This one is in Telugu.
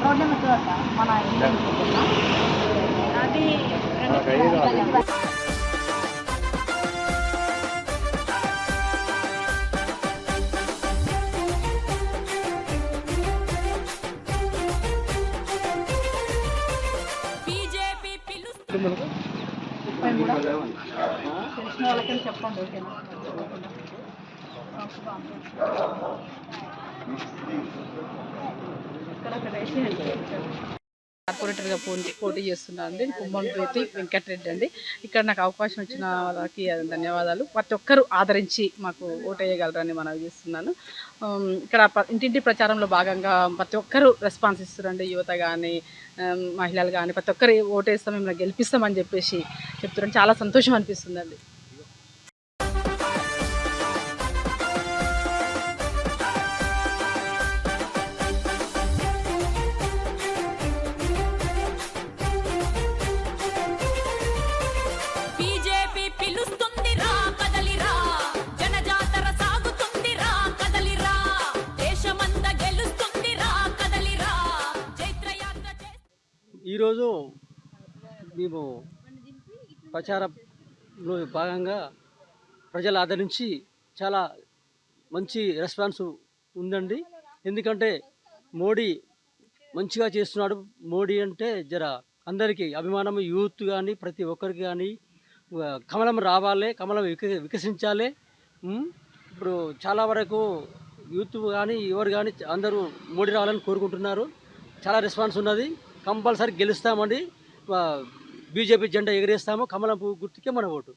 రోడ్ నెంబర్ చూడట మన అది ముప్పై మూడు తెలిసిన వాళ్ళకని చెప్పండి ఓకేనా? కార్పొరేటర్గా పోటీ పోటీ చేస్తున్నాను అండి. కుమ్మంపేటి వెంకటరెడ్డి అండి. ఇక్కడ నాకు అవకాశం ఇచ్చిన వాళ్ళకి ధన్యవాదాలు. ప్రతి ఒక్కరూ ఆదరించి మాకు ఓటేయగలరని మనవి చేస్తున్నాను. ఇక్కడ ఇంటింటి ప్రచారంలో భాగంగా ప్రతి ఒక్కరూ రెస్పాన్స్ ఇస్తున్నారండి యువత కానీ మహిళలు కానీ ప్రతి ఒక్కరు ఓటేస్తాం మిమ్మల్ని గెలిపిస్తామని చెప్పేసి చెప్తున్నాను చాలా సంతోషం అనిపిస్తుందండి. ఈరోజు మేము ప్రచారంలో భాగంగా ప్రజలు ఆదరించి చాలా మంచి రెస్పాన్స్ ఉందండి. ఎందుకంటే మోడీ మంచిగా చేస్తున్నాడు. మోడీ అంటే జర అందరికీ అభిమానం యూత్ కానీ ప్రతి ఒక్కరికి కానీ కమలం రావాలి కమలం విక వికసించాలి. ఇప్పుడు చాలా వరకు యూత్ కానీ ఎవరు కానీ అందరూ మోడీ రావాలని కోరుకుంటున్నారు. చాలా రెస్పాన్స్ ఉన్నది. కంపల్సరీ గెలుస్తామండి. బీజేపీ జెండా ఎగరేస్తాము. కమలం పువ్వు గుర్తుకే మన ఓటు.